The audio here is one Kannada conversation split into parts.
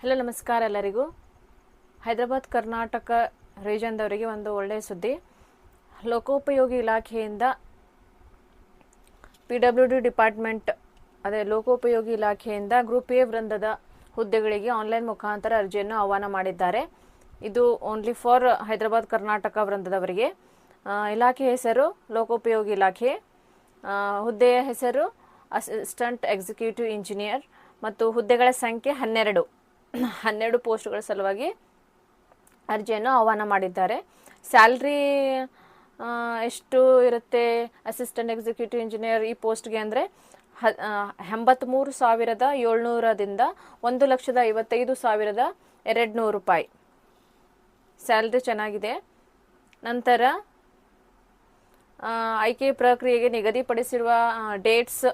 ಹಲೋ, ನಮಸ್ಕಾರ ಎಲ್ಲರಿಗೂ. ಹೈದರಾಬಾದ್, ಕರ್ನಾಟಕ ರೀಜನ್ದವರಿಗೆ ಒಂದು ಒಳ್ಳೆಯ ಸುದ್ದಿ. ಲೋಕೋಪಯೋಗಿ ಇಲಾಖೆಯಿಂದ ಪಿ ಡಬ್ಲ್ಯೂ ಡಿ ಡಿಪಾರ್ಟ್ಮೆಂಟ್, ಅದೇ ಲೋಕೋಪಯೋಗಿ ಇಲಾಖೆಯಿಂದ ಗ್ರೂಪ್ ಎ ವೃಂದದ ಹುದ್ದೆಗಳಿಗೆ ಆನ್ಲೈನ್ ಮುಖಾಂತರ ಅರ್ಜಿಯನ್ನು ಆಹ್ವಾನ ಮಾಡಿದ್ದಾರೆ. ಇದು ಓನ್ಲಿ ಫಾರ್ ಹೈದರಾಬಾದ್, ಕರ್ನಾಟಕ ವೃಂದದವರಿಗೆ. ಇಲಾಖೆ ಹೆಸರು ಲೋಕೋಪಯೋಗಿ ಇಲಾಖೆ. ಹುದ್ದೆಯ ಹೆಸರು ಅಸಿಸ್ಟೆಂಟ್ ಎಕ್ಸಿಕ್ಯೂಟಿವ್ ಇಂಜಿನಿಯರ್ ಮತ್ತು ಹುದ್ದೆಗಳ ಸಂಖ್ಯೆ ಹನ್ನೆರಡು. ಹನ್ನೆರಡು ಪೋಸ್ಟ್ಗಳ ಸಲುವಾಗಿ ಅರ್ಜಿಯನ್ನು ಆಹ್ವಾನ ಮಾಡಿದ್ದಾರೆ. ಸ್ಯಾಲ್ರಿ ಎಷ್ಟು ಇರುತ್ತೆ? ಅಸಿಸ್ಟೆಂಟ್ ಎಕ್ಸಿಕ್ಯೂಟಿವ್ ಇಂಜಿನಿಯರ್ ಈ ಪೋಸ್ಟ್ಗೆ ಅಂದರೆ ಹ ಎಂಬತ್ತ್ಮೂರು ಸಾವಿರದ ಏಳ್ನೂರದಿಂದ ಒಂದು ಲಕ್ಷದ ಐವತ್ತೈದು ಸಾವಿರದ ಎರಡು ನೂರು ರೂಪಾಯಿ. ಸ್ಯಾಲ್ರಿ ಚೆನ್ನಾಗಿದೆ. ನಂತರ ಆಯ್ಕೆ ಪ್ರಕ್ರಿಯೆಗೆ ನಿಗದಿಪಡಿಸಿರುವ ಡೇಟ್ಸ್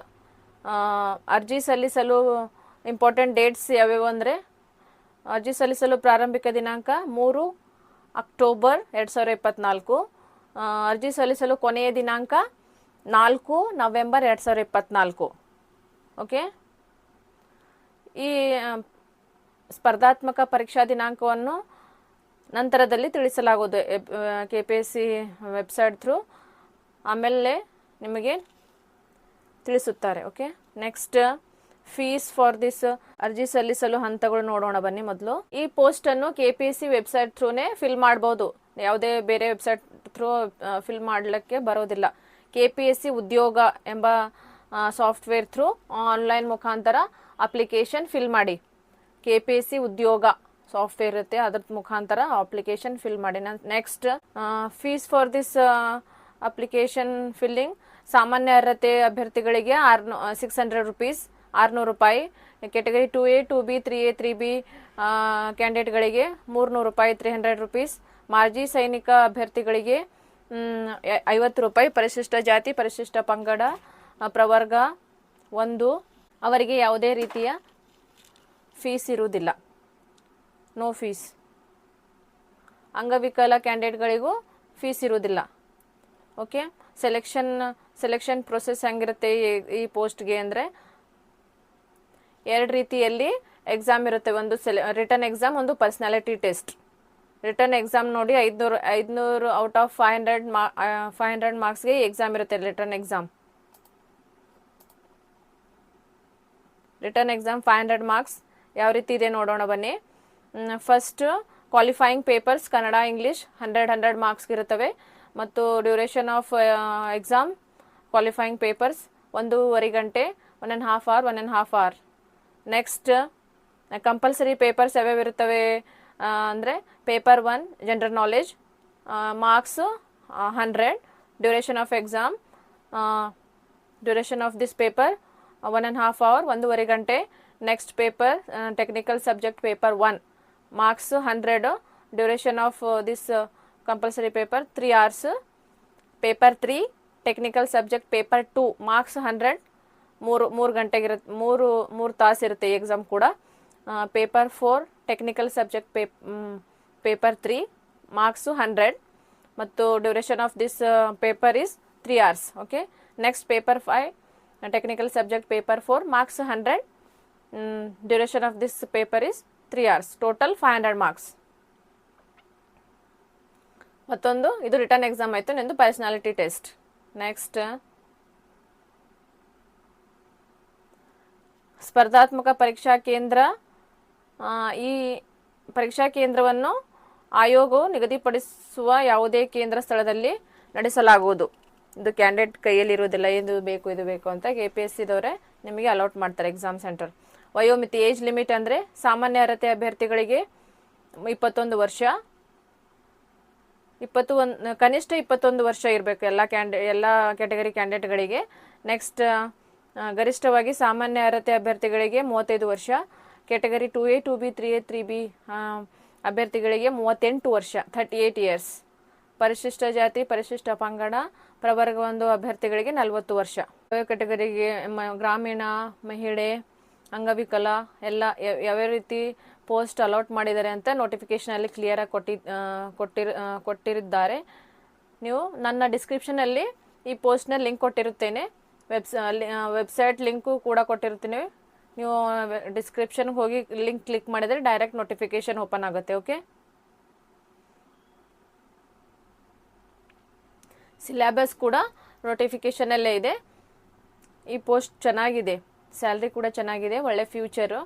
ಅರ್ಜಿ ಸಲ್ಲಿಸಲು ಇಂಪಾರ್ಟೆಂಟ್ ಡೇಟ್ಸ್ ಯಾವ್ಯಾವು ಅಂದರೆ ಅರ್ಜಿ ಸಲ್ಲಿಸಲು ಪ್ರಾರಂಭಿಕ ದಿನಾಂಕ ಮೂರು ಅಕ್ಟೋಬರ್ ಎರಡು ಸಾವಿರ ಇಪ್ಪತ್ತ್ನಾಲ್ಕು ಆ, ಅರ್ಜಿ ಸಲ್ಲಿಸಲು ಕೊನೆಯ ದಿನಾಂಕ ನಾಲ್ಕು ನವೆಂಬರ್ ಎರಡು ಸಾವಿರ ಇಪ್ಪತ್ತ್ನಾಲ್ಕು ಓಕೆ? ಈ ಸ್ಪರ್ಧಾತ್ಮಕ ಪರೀಕ್ಷಾ ದಿನಾಂಕವನ್ನು ನಂತರದಲ್ಲಿ ತಿಳಿಸಲಾಗುವುದು K P S C website through. ಆಮೇಲೆ ನಿಮಗೆ ತಿಳಿಸುತ್ತಾರೆ okay? Next fees for this ಅರ್ಜಿ ಸಲ್ಲಿಸಲು ಹಂತಗಳು ನೋಡೋಣ ಬನ್ನಿ ಮೊದಲು. ಈ ಪೋಸ್ಟ್ ಅನ್ನು ಸಿ ವೆಬ್ಸೈಟ್ ಥ್ರೂನೇ ಫಿಲ್ ಮಾಡಬಹುದು ಯಾವುದೇ ಬೇರೆ ವೆಬ್ಸೈಟ್ ಥ್ರೂ ಫಿಲ್ ಮಾಡಲಿಕ್ಕೆ ಬರೋದಿಲ್ಲ. ಕೆ ಪಿ ಎಸ್ ಸಿ ಉದ್ಯೋಗ ಎಂಬ ಸಾಫ್ಟ್ವೇರ್ ಥ್ರೂ ಆನ್ಲೈನ್ ಮುಖಾಂತರ ಅಪ್ಲಿಕೇಶನ್ ಫಿಲ್ ಮಾಡಿ. ಕೆ ಪಿ ಎಸ್ ಸಿ ಉದ್ಯೋಗ ಸಾಫ್ಟ್ವೇರ್ ಇರುತ್ತೆ, ಅದ್ರ ಮುಖಾಂತರ ಅಪ್ಲಿಕೇಶನ್ ಫಿಲ್ ಮಾಡಿ. Next fees for this application filling ಸಾಮಾನ್ಯ ಅರ್ಹತೆ ಅಭ್ಯರ್ಥಿಗಳಿಗೆ ಆರ್ನೂ ಸಿಕ್ಸ್ ಹಂಡ್ರೆಡ್ ರುಪೀಸ್ ಆರುನೂರು ರೂಪಾಯಿ. Category two A, two B, three A, three B ಕ್ಯಾಂಡಿಡೇಟ್ಗಳಿಗೆ ಮೂರ್ನೂರು ರೂಪಾಯಿ, ತ್ರೀ ಹಂಡ್ರೆಡ್ ರುಪೀಸ್. ಮಾಜಿ ಸೈನಿಕ ಅಭ್ಯರ್ಥಿಗಳಿಗೆ ಐವತ್ತು ರೂಪಾಯಿ. ಪರಿಶಿಷ್ಟ ಜಾತಿ, ಪರಿಶಿಷ್ಟ ಪಂಗಡ ಪ್ರವರ್ಗ ಒಂದು. ಅವರಿಗೆ ಯಾವುದೇ ರೀತಿಯ ಫೀಸ್ ಇರುವುದಿಲ್ಲ. No fees. ಅಂಗವಿಕಲ ಕ್ಯಾಂಡಿಡೇಟ್ಗಳಿಗೂ ಫೀಸ್ ಇರುವುದಿಲ್ಲ. ಓಕೆ? ಸೆಲೆಕ್ಷನ್ ಸೆಲೆಕ್ಷನ್ ಪ್ರೊಸೆಸ್ ಹೆಂಗಿರುತ್ತೆ ಈ ಪೋಸ್ಟ್ಗೆ ಅಂದರೆ ಎರಡು ರೀತಿಯಲ್ಲಿ ಎಕ್ಸಾಮ್ ಇರುತ್ತೆ. ಒಂದು ಸೆಲೆ ರಿಟರ್ನ್ ಎಕ್ಸಾಮ್ ಒಂದು ಪರ್ಸ್ನಾಲಿಟಿ ಟೆಸ್ಟ್ ರಿಟರ್ನ್ ಎಕ್ಸಾಮ್ ನೋಡಿ ಐದುನೂರು ಐದುನೂರು ಔಟ್ ಆಫ್ ಫೈವ್ ಹಂಡ್ರೆಡ್ ಮಾ ಫೈವ್ ಹಂಡ್ರೆಡ್ ಮಾರ್ಕ್ಸ್ಗೆ ಎಕ್ಸಾಮ್ ಇರುತ್ತೆ written exam written exam five hundred marks ಯಾವ ರೀತಿ ಇದೆ ನೋಡೋಣ ಬನ್ನಿ. First qualifying papers Kannada English hundred hundred marks ಇರುತ್ತವೆ. ಮತ್ತು duration of exam qualifying papers ಒಂದೂವರೆ ಗಂಟೆ one and half hour one and half hour next compulsory papers ಯಾವ್ಯಾವ ಇರುತ್ತವೆ ಅಂದರೆ paper one general knowledge marks hundred duration of exam duration of this paper one and half hour ಒಂದೂವರೆ ಗಂಟೆ next paper technical subject paper one marks hundred duration of this compulsory paper three hours paper three technical subject paper two marks hundred ಮೂರು ಮೂರು ಗಂಟೆಗಿರುತ್ತೆ ಮೂರು ಮೂರು ತಾಸು ಇರುತ್ತೆ ಈ ಎಕ್ಸಾಮ್ ಕೂಡ. ಪೇಪರ್ ಫೋರ್ ಟೆಕ್ನಿಕಲ್ ಸಬ್ಜೆಕ್ಟ್ ಪೇಪ್ ಪೇಪರ್ ತ್ರೀ ಮಾರ್ಕ್ಸು ಹಂಡ್ರೆಡ್ ಮತ್ತು duration of this paper is three hours okay next paper five technical subject paper four marks hundred duration of this paper is three hours total five hundred marks ಮತ್ತೊಂದು, ಇದು ರಿಟರ್ನ್ ಎಕ್ಸಾಮ್ ಆಯಿತು ನಿಂದು ಪರ್ಸನಾಲಿಟಿ ಟೆಸ್ಟ್ ನೆಕ್ಸ್ಟ್ ಸ್ಪರ್ಧಾತ್ಮಕ ಪರೀಕ್ಷಾ ಕೇಂದ್ರ ಈ ಪರೀಕ್ಷಾ ಕೇಂದ್ರವನ್ನು ಆಯೋಗವು ನಿಗದಿಪಡಿಸುವ ಯಾವುದೇ ಕೇಂದ್ರ ಸ್ಥಳದಲ್ಲಿ ನಡೆಸಲಾಗುವುದು. ಇದು ಕ್ಯಾಂಡಿಡೇಟ್ ಕೈಯಲ್ಲಿ ಇರುವುದಿಲ್ಲ ಇದು ಬೇಕು ಇದು ಬೇಕು ಅಂತ ಕೆ ಪಿ ಎಸ್ ಸಿದವರೇ ನಿಮಗೆ ಅಲೌಟ್ ಮಾಡ್ತಾರೆ ಎಕ್ಸಾಮ್ ಸೆಂಟರ್. ವಯೋಮಿತಿ, ಏಜ್ ಲಿಮಿಟ್ ಅಂದರೆ ಸಾಮಾನ್ಯ ಅರ್ಹತೆ ಅಭ್ಯರ್ಥಿಗಳಿಗೆ ಇಪ್ಪತ್ತೊಂದು ವರ್ಷ ಇಪ್ಪತ್ತು ಒಂದು ಕನಿಷ್ಠ ಇಪ್ಪತ್ತೊಂದು ವರ್ಷ ಇರಬೇಕು ಎಲ್ಲ ಕ್ಯಾಂಡಿ, ಎಲ್ಲ ಕ್ಯಾಟಗರಿ ಕ್ಯಾಂಡಿಡೇಟ್ಗಳಿಗೆ. ನೆಕ್ಸ್ಟ್ ಗರಿಷ್ಠವಾಗಿ ಸಾಮಾನ್ಯ ಅರ್ಹತೆ ಅಭ್ಯರ್ಥಿಗಳಿಗೆ ಮೂವತ್ತೈದು ವರ್ಷ, category two A, two B, three A, three B ಅಭ್ಯರ್ಥಿಗಳಿಗೆ ಮೂವತ್ತೆಂಟು ವರ್ಷ ಥರ್ಟಿ ಏಯ್ಟ್ ಇಯರ್ಸ್. ಪರಿಶಿಷ್ಟ ಜಾತಿ, ಪರಿಶಿಷ್ಟ ಪಂಗಡ ಪ್ರವರ್ಗ ಒಂದು ಅಭ್ಯರ್ಥಿಗಳಿಗೆ ನಲವತ್ತು ವರ್ಷ. ಕ್ಯಾಟಗರಿಗೆ ಗ್ರಾಮೀಣ, ಮಹಿಳೆ, ಅಂಗವಿಕಲ, ಎಲ್ಲ ಯಾವ- ರೀತಿ ಪೋಸ್ಟ್ ಅಲಾಟ್ ಮಾಡಿದ್ದಾರೆ ಅಂತ ನೋಟಿಫಿಕೇಶನಲ್ಲಿ ಕ್ಲಿಯರಾಗಿ ಕೊಟ್ಟಿ ಕೊಟ್ಟಿರ್ ಕೊಟ್ಟಿರಿದ್ದಾರೆ. ನೀವು ನನ್ನ ಡಿಸ್ಕ್ರಿಪ್ಷನಲ್ಲಿ ಈ ಪೋಸ್ಟ್ನ ಲಿಂಕ್ ಕೊಟ್ಟಿರುತ್ತೇನೆ. ವೆಬ್ಸ ವೆಬ್ಸೈಟ್ ಲಿಂಕು ಕೂಡ ಕೊಟ್ಟಿರ್ತೀನಿ. ನೀವು ಡಿಸ್ಕ್ರಿಪ್ಷನ್ಗೆ ಹೋಗಿ ಲಿಂಕ್ ಕ್ಲಿಕ್ ಮಾಡಿದರೆ ಡೈರೆಕ್ಟ್ ನೋಟಿಫಿಕೇಶನ್ ಓಪನ್ ಆಗುತ್ತೆ ಓಕೆ ಸಿಲೆಬಸ್ ಕೂಡ ನೋಟಿಫಿಕೇಷನಲ್ಲೇ ಇದೆ. ಈ ಪೋಸ್ಟ್ ಚೆನ್ನಾಗಿದೆ. ಸ್ಯಾಲ್ರಿ ಕೂಡ ಚೆನ್ನಾಗಿದೆ, ಒಳ್ಳೆ ಫ್ಯೂಚರು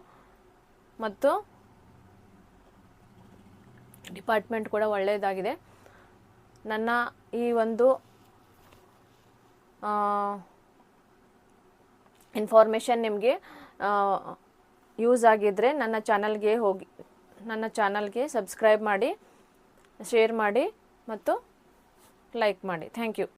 ಮತ್ತು ಡಿಪಾರ್ಟ್ಮೆಂಟ್ ಕೂಡ ಒಳ್ಳೆಯದಾಗಿದೆ ನನ್ನ ಈ ಒಂದು ಇನ್ಫಾರ್ಮೇಷನ್ ನಿಮಗೆ ಯೂಸ್ ಆಗಿದ್ದರೆ ನನ್ನ ಚಾನಲ್ಗೆ ಹೋಗಿ, ನನ್ನ ಚಾನಲ್ಗೆ ಸಬ್ಸ್ಕ್ರೈಬ್ ಮಾಡಿ ಶೇರ್ ಮಾಡಿ ಮತ್ತು ಲೈಕ್ ಮಾಡಿ. Thank you